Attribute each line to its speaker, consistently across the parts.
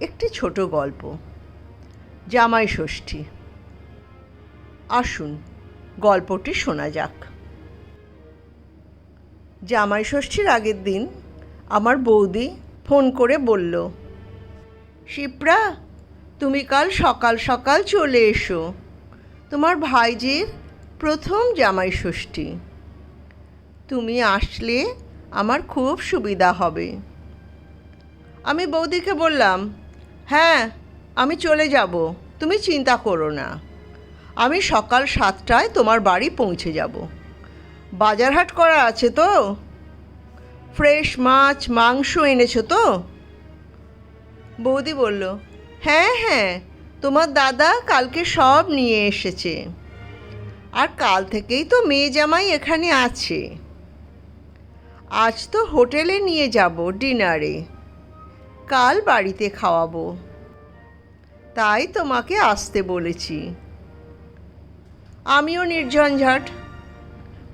Speaker 1: একটি ছোট গল্প। জামাই ষষ্ঠী। আসুন, গল্পটি শোনা যাক। জামাই ষষ্ঠীর আগের দিন আমার বৌদি ফোন করে বলল, শিপ্রা, তুমি কাল সকাল সকাল চলে এসো। তোমার ভাইজির প্রথম জামাই ষষ্ঠী। তুমি আসলে আমার খুব সুবিধা হবে। আমি বৌদিকে বললাম হ্যাঁ আমি চলে যাব। তুমি চিন্তা করো না। আমি সকাল সাতটায় তোমার বাড়ি পৌঁছে যাব। বাজারহাট করা আছে তো? ফ্রেশ মাছ, মাংস এনেছো তো? বৌদি বলল হ্যাঁ হ্যাঁ তোমার দাদা কালকে সব নিয়ে এসেছে। আর কাল থেকেই তো মেয়ে জামাই এখানে আছে। আজ তো হোটেলে নিয়ে যাব ডিনারে। কাল বাড়িতে খাওয়াবো। তাই তোমাকে আসতে বলেছি। আমিও নির্ঝঞ্ঝাট।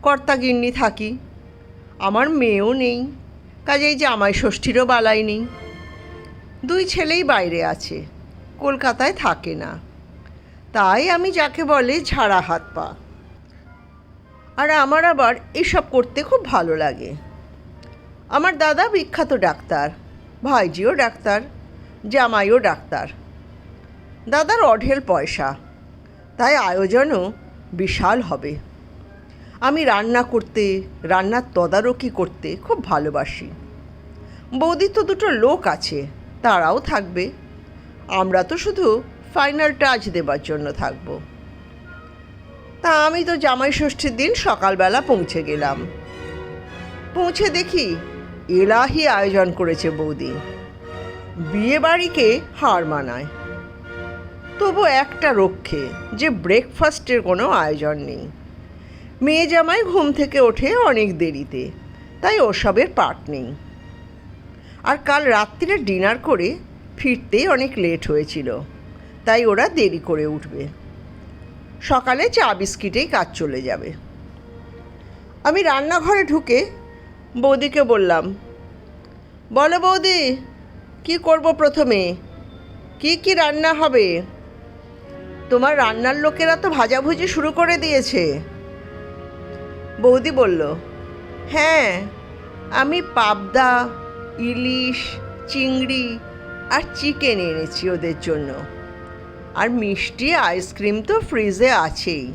Speaker 1: কর্তাগিন্নি থাকি। আমার মেয়েও নেই। কাজেই জামাই ষষ্ঠীরও বালাই নেই। দুই ছেলেই বাইরে আছে। কলকাতায় থাকে না। তাই আমি যাকে বলে ঝাড়া হাত পা। আর আমার আবার এসব করতে খুব ভালো লাগে। আমার দাদা বিখ্যাত ডাক্তার। ভাইজিও ডাক্তার, জামাইও ডাক্তার। দাদার অঢেল পয়সা, তাই আয়োজনও বিশাল হবে। আমি রান্না করতে, রান্নার তদারকি করতে খুব ভালোবাসি। বৌদি তো দুটো লোক আছে, তারাও থাকবে। আমরা তো শুধু ফাইনাল টাচ দেবার জন্য থাকব। তা আমি তো জামাই ষষ্ঠীর দিন সকালবেলা পৌঁছে গেলাম। পৌঁছে দেখি এলাহি আয়োজন করেছে বৌদি। বিয়ে বাড়িকে হার মানায়। তবু একটা রক্ষে যে ব্রেকফাস্টের কোনো আয়োজন নেই। মেয়ে জামাই ঘুম থেকে ওঠে অনেক দেরিতে, তাই ওসবের পাট নেই। আর কাল রাত্রিরে ডিনার করে ফিরতেই অনেক লেট হয়েছিল, তাই ওরা দেরি করে উঠবে। সকালে চা বিস্কিটেই কাজ চলে যাবে। আমি রান্নাঘরে ঢুকে বৌদিকে বললাম, বলো বৌদি, কি করব প্রথমে? কি কি রান্না হবে? তোমার রান্নার লোকেরা তো ভাজাভুজি শুরু করে দিয়েছে। বৌদি বলল হ্যাঁ আমি পাবদা, ইলিশ, চিংড়ি আর চিকেন এনেছি ওদের জন্য। আর মিষ্টি আইসক্রিম তো ফ্রিজে আছেই।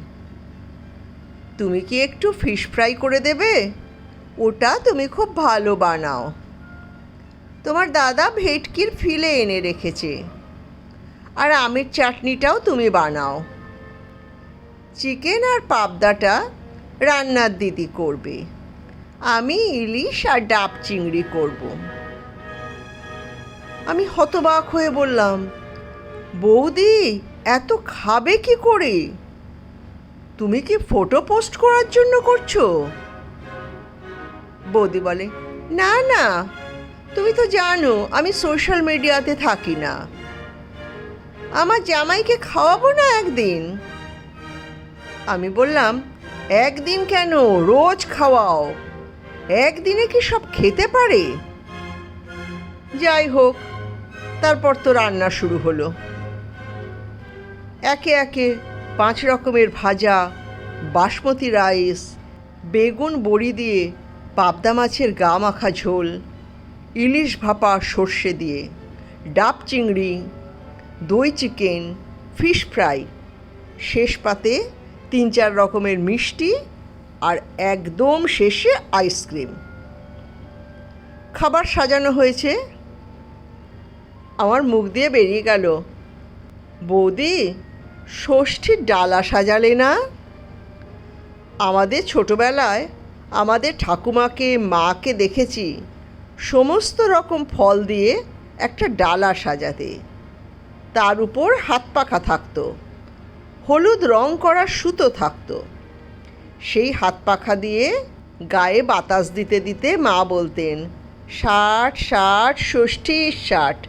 Speaker 1: তুমি কি একটু ফিশ ফ্রাই করে দেবে? ওটা তুমি খুব ভালো বানাও। তোমার দাদা ভেটকির ফিলে এনে রেখেছে। আর আমের চাটনিটাও তুমি বানাও। চিকেন আর পাবদাটা রান্নার দিদি করবে। আমি ইলিশ আর ডাব চিংড়ি করব। আমি হতবাক হয়ে বললাম, বৌদি, এত খাবে কি করে? তুমি কি ফটো পোস্ট করার জন্য করছ? বৌদি বলে, না না, তুমি তো জানো আমি সোশ্যাল মিডিয়াতে থাকি না। আমার জামাইকে খাওয়াবো না একদিন? আমি বললাম, একদিন কেন? রোজ খাওয়াও। একদিনে কি সব খেতে পারে? যাই হোক, তারপর তো রান্না শুরু হলো। একে একে পাঁচ রকমের ভাজা, বাসমতি রাইস, বেগুন বড়ি দিয়ে পাবদা মাছের গা মাখা ঝোল, ইলিশ ভাপা সর্ষে দিয়ে, ডাব চিংড়ি, দই চিকেন, ফিশ ফ্রাই, শেষ পাতে তিন চার রকমের মিষ্টি আর একদম শেষে আইসক্রিম। খাবার সাজানো হয়েছে। আমার মুখ দিয়ে বেরিয়ে গেল। বৌদি ষষ্ঠীর ডালা সাজালে না? আমাদের ছোটবেলায় আমাদের ঠাকুমাকে, মাকে দেখেছি। সমস্ত রকম ফল দিয়ে একটা ডালা সাজাতে। তার উপর হাত পাখা থাকতো। হলুদ রং করা সুতো থাকতো। সেই হাত পাখা দিয়ে গায়ে বাতাস দিতে দিতে মা বলতেন, ষাট ষাট, ষষ্ঠী, ষাট।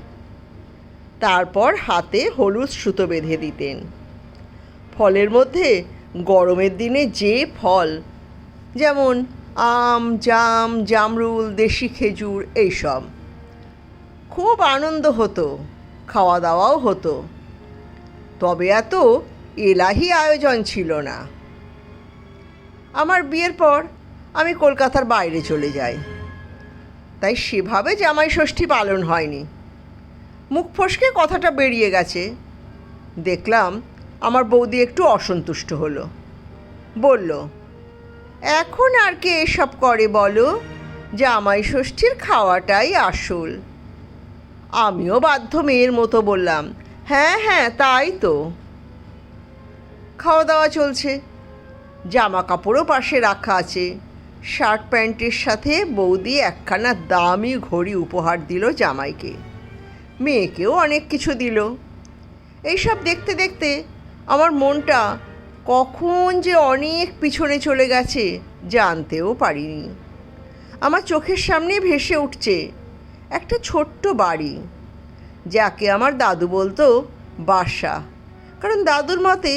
Speaker 1: তারপর হাতে হলুদ সুতো বেঁধে দিতেন। ফলের মধ্যে গরমের দিনে যে ফল যেমন আম, জাম, জামরুল, দেশি খেজুর, এইসব। খুব আনন্দ হতো খাওয়া দাওয়াও হতো। তবে এত এলাহি আয়োজন ছিল না। আমার বিয়ের পর আমি কলকাতার বাইরে চলে যাই। তাই সেভাবে জামাই ষষ্ঠী পালন হয়নি। মুখ ফসকে কথাটা বেরিয়ে গেছে। দেখলাম আমার বৌদি একটু অসন্তুষ্ট হলো। বলল এখন আর কে এসব করে বলো? জামাই ষষ্ঠীর খাওয়াটাই আসল। আমিও বাধ্য মেয়ের মতো বললাম হ্যাঁ হ্যাঁ তাই তো। খাওয়া দাওয়া চলছে। জামা কাপড়ও পাশে রাখা আছে। শার্ট প্যান্টের সাথে বৌদি একখানা দামি ঘড়ি উপহার দিল জামাইকে। মেয়েকেও অনেক কিছু দিল। এইসব দেখতে দেখতে আমার মনটা কখন যে অনেক পিছনে চলে গেছে জানতেও পারিনি। আমার চোখের সামনে ভেসে উঠছে একটা ছোট্ট বাড়ি, যাকে আমার দাদু বলতো বাসা, কারণ দাদুর মতে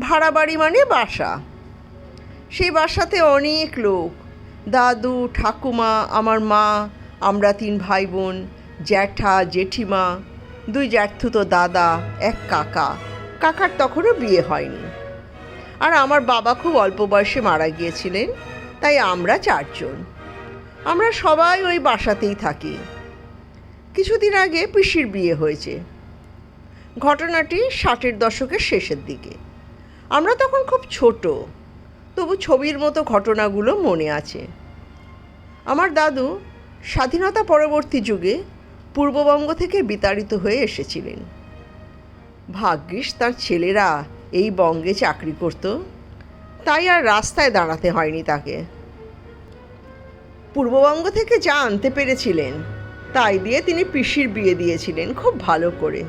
Speaker 1: ভাড়া বাড়ি মানে বাসা। সেই বাসাতে অনেক লোক, দাদু, ঠাকুমা, আমার মা, আমরা তিন ভাই বোন জ্যাঠা, জেঠিমা, দুই জ্যাঠুতো দাদা, এক কাকা, কাকার তখনও বিয়ে হয়নি। আর আমার বাবা খুব অল্প বয়সে মারা গিয়েছিলেন, তাই আমরা চারজন। আমরা সবাই ওই বাসাতেই থাকি। কিছুদিন আগে পিসির বিয়ে হয়েছে। ঘটনাটি ষাটের দশকের শেষের দিকে। আমরা তখন খুব ছোট, তবু ছবির মতো ঘটনাগুলো মনে আছে। আমার দাদু স্বাধীনতা পরবর্তী যুগে পূর্ববঙ্গ থেকে বিতাড়িত হয়ে এসেছিলেন। ভাগ্যিস তার ছেলেরা এই বঙ্গে চাকরি করত, তাই আর রাস্তায় দাঁড়াতে হয়নি তাকে। পূর্ববঙ্গ থেকে যা আনতে পেরেছিলেন, তাই দিয়ে তিনি পিসির বিয়ে দিয়েছিলেন খুব ভালো করে।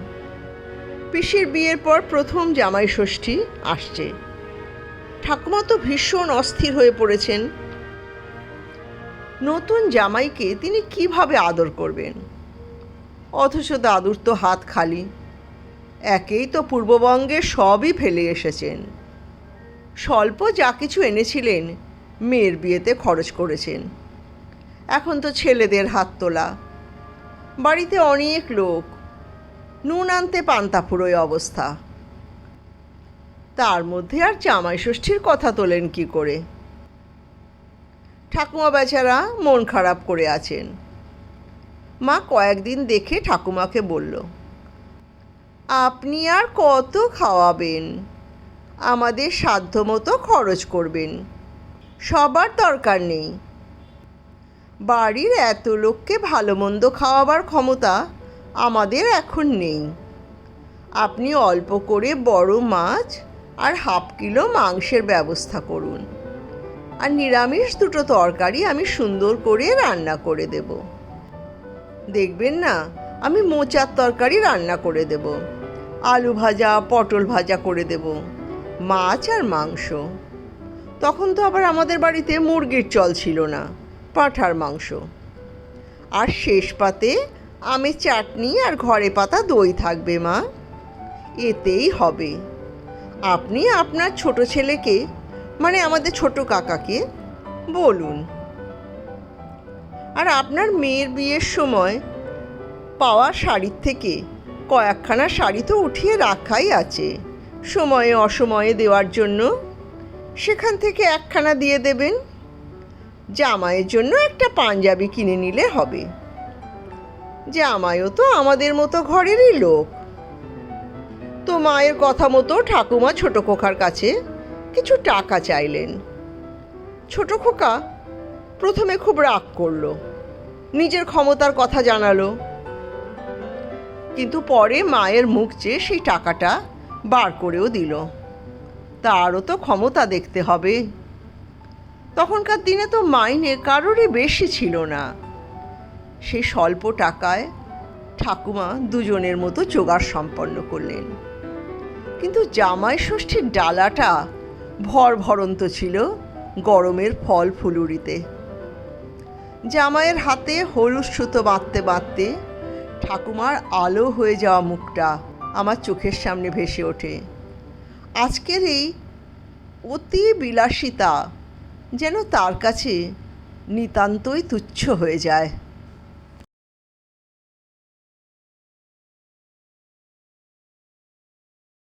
Speaker 1: পিসির বিয়ের পর প্রথম জামাই ষষ্ঠী আসছে। ঠাকুমা তো ভীষণ অস্থির হয়ে পড়েছেন। নতুন জামাইকে তিনি কীভাবে আদর করবেন? অথচ দাদুর তো হাত খালি। একেই তো পূর্ববঙ্গে সবই ফেলে এসেছেন। স্বল্প যা কিছু এনেছিলেন, মেয়ের বিয়েতে খরচ করেছেন। এখন তো ছেলেদের হাত তোলা। বাড়িতে অনেক লোক। নুন আনতে পান্তা ফুরোয় অবস্থা। তার মধ্যে আর জামাই ষষ্ঠীর কথা তোলেন কি করে? ঠাকুমা বেচারা মন খারাপ করে আছেন। মা কয়েকদিন দেখে ঠাকুমাকে বলল আপনি আর কত খাওয়াবেন? আমাদের সাধ্যমতো খরচ করবেন। সবার দরকার নেই। বাড়ির এত লোককে ভালো মন্দ খাওয়াবার ক্ষমতা আমাদের এখন নেই। আপনি অল্প করে বড় মাছ আর হাফ কিলো মাংসের ব্যবস্থা করুন। আর নিরামিষ দুটো তরকারি আমি সুন্দর করে রান্না করে দেব। দেখবেন না, আমি মোচার তরকারি রান্না করে দেব। আলু ভাজা, পটল ভাজা করে দেব, মাছ আর মাংস। তখন তো আবার আমাদের বাড়িতে মুরগির চল ছিল না, পাঁঠার মাংস। আর শেষ পাতে আমের চাটনি আর ঘরে পাতা দই থাকবে, মা। এতেই হবে। আপনি আপনার ছোট ছেলেকে মানে আমাদের ছোট কাকাকে, বলুন। আর আপনার মেয়ের বিয়ের সময় পাওয়া শাড়ির থেকে কয়েকখানা শাড়ি তো উঠিয়ে রাখাই আছে। সময়ে অসময়ে দেওয়ার জন্য। সেখান থেকে একখানা দিয়ে দেবেন। জামাইয়ের জন্য একটা পাঞ্জাবি কিনে নিলে হবে। জামাইও তো আমাদের মতো ঘরেরই লোক। তো মায়ের কথা মতো ঠাকুমা ছোট খোকার কাছে কিছু টাকা চাইলেন। ছোট খোকা প্রথমে খুব রাগ করল। নিজের ক্ষমতার কথা জানালো। কিন্তু পরে মায়ের মুখ চেয়ে সেই টাকাটা বার করেও দিল। তারও তো ক্ষমতা দেখতে হবে। তখনকার দিনে তো মাইনে কারোরই বেশি ছিল না। সেই স্বল্প টাকায় ঠাকুমা দুজনের মতো জোগাড় সম্পন্ন করলেন। কিন্তু জামাই ষষ্ঠীর ডালাটা ভর ভরন্ত ছিল গরমের ফল ফুলুরিতে। জামাইয়ের হাতে হলুদ সুতো বাঁধতে বাঁধতে ঠাকুমার আলো হয়ে যাওয়া মুখটা আমার চোখের সামনে ভেসে ওঠে। আজকের এই অতি বিলাসিতা যেন তার কাছে নিতান্তই তুচ্ছ হয়ে যায়।